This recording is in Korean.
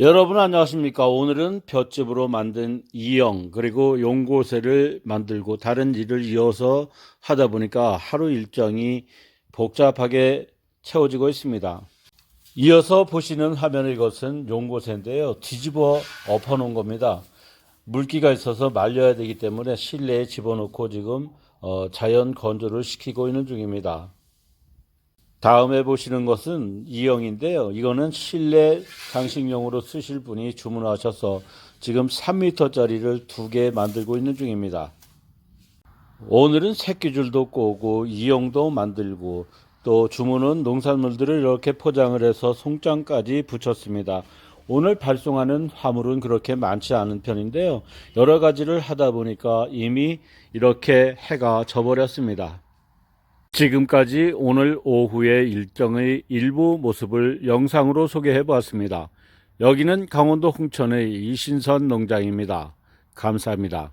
여러분 안녕하십니까? 오늘은 볏짚으로 만든 이영 그리고 용고새를 만들고 다른 일을 이어서 하다 보니까 하루 일정이 복잡하게 채워지고 있습니다. 이어서 보시는 화면의 이것은 용고새인데요. 뒤집어 엎어 놓은 겁니다. 물기가 있어서 말려야 되기 때문에 실내에 집어넣고 지금 어, 자연 건조를 시키고 있는 중입니다. 다음에 보시는 것은 이형인데요. 이거는 실내 장식용으로 쓰실 분이 주문하셔서 지금 3m짜리를 두 개 만들고 있는 중입니다. 오늘은 새끼줄도 꼬고 이형도 만들고 또 주문은 농산물들을 이렇게 포장을 해서 송장까지 붙였습니다. 오늘 발송하는 화물은 그렇게 많지 않은 편인데요. 여러 가지를 하다 보니까 이미 이렇게 해가 져버렸습니다. 지금까지 오늘 오후의 일정의 일부 모습을 영상으로 소개해 보았습니다. 여기는 강원도 홍천의 이신선 농장입니다. 감사합니다.